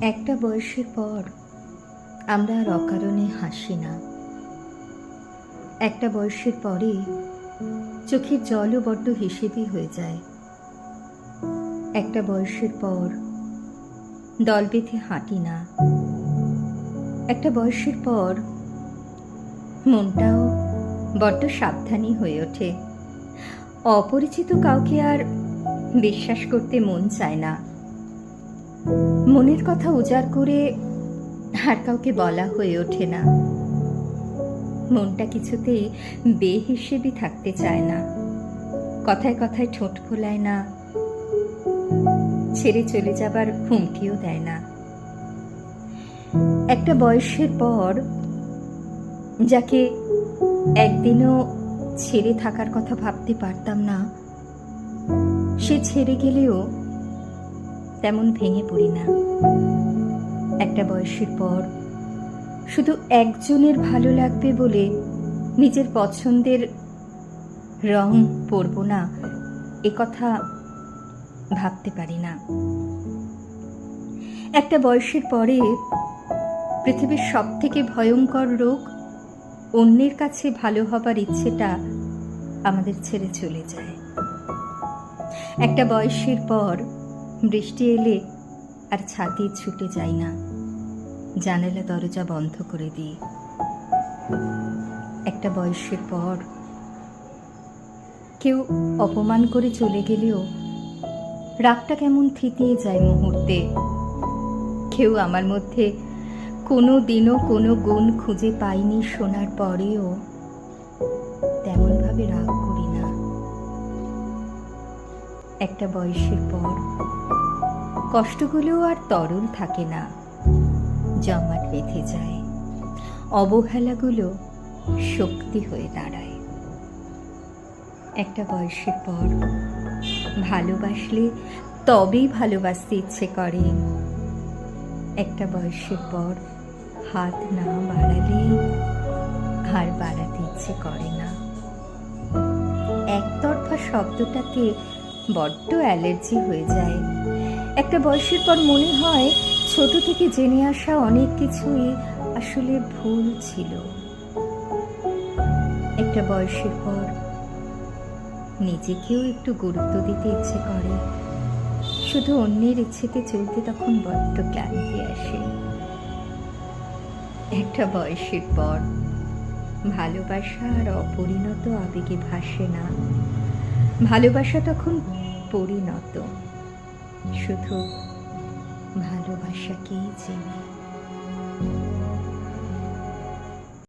একটা বয়সের পর আমরা আর অকারণে হাসি না। একটা বয়সের পরে চোখের জলও বড্ড হিসেবি হয়ে যায়। একটা বয়সের পর দল বেঁধে হাঁটি না। একটা বয়সের পর মনটাও বড্ড সাবধানী হয়ে ওঠে। অপরিচিত কাউকে আর বিশ্বাস করতে মন চায় না। মনের কথা উজাড় করে আর কাউকে বলা হয়ে ওঠে না। মনটা কিছুতেই বেহিসেবি থাকতে চায় না। কথায় কথায় ঠোঁট ফোলায় না। ছেড়ে চলে যাবার হুমকিও দেয় না। একটা বয়সের পর যাকে একদিনও ছেড়ে থাকার কথা ভাবতে পারতাম না, সে ছেড়ে গেলেও তেমন ভেঙে পড়ি না। একটা বয়সের পর শুধু একজনের ভালো লাগবে বলে নিজের পছন্দের রং পরব না, এ কথা ভাবতে পারি না। একটা বয়সের পরে পৃথিবীর সব থেকে ভয়ঙ্কর রোগ অন্যের কাছে ভালো হবার ইচ্ছেটা আমাদের ছেড়ে চলে যায়। একটা বয়সের পর বৃষ্টি এলে আর ছাতি ছুটে যাই না। জানালা দরজা বন্ধ করে দিই। একটা বয়সের পর কেউ অপমান করে চলে গেলেও রাগটা কেমন থিতিয়ে যায় মুহূর্তে। কেউ আমার মধ্যে কোনো দিনও কোনো গুণ খুঁজে পাইনি শোনার পরেও তেমনভাবে রাগ করি একটা বয়সের পর। কষ্টগুলোও আর তরল থাকে না। জমাট বেঁধে যায়। অবহেলাগুলো শক্তি হয়ে দাঁড়ায়। একটা বয়সের পর ভালোবাসলে তবেই ভালোবাসতে ইচ্ছে করে। একটা বয়সের পর হাত না বাড়ালে আর বাড়াতে ইচ্ছে করে না। একতরফা শব্দটাতে বড্ড অ্যালার্জি হয়ে যায়। একটা বয়সের পর মনে হয় ছোট থেকে জেনে আসা অনেক কিছুই আসলে ভুল ছিল। একটা বয়সের পর নিজেকেও একটু গুরুত্ব দিতে ইচ্ছে করে। শুধু অন্যের ইচ্ছেতে চলতে তখন বড্ড ক্লান্তি আসে। একটা বয়সের পর ভালোবাসা আর অপরিণত আবেগে ভাসে না। ভালোবাসা তখন পরিণত। শুধু ভালোবাসাকেই চেনে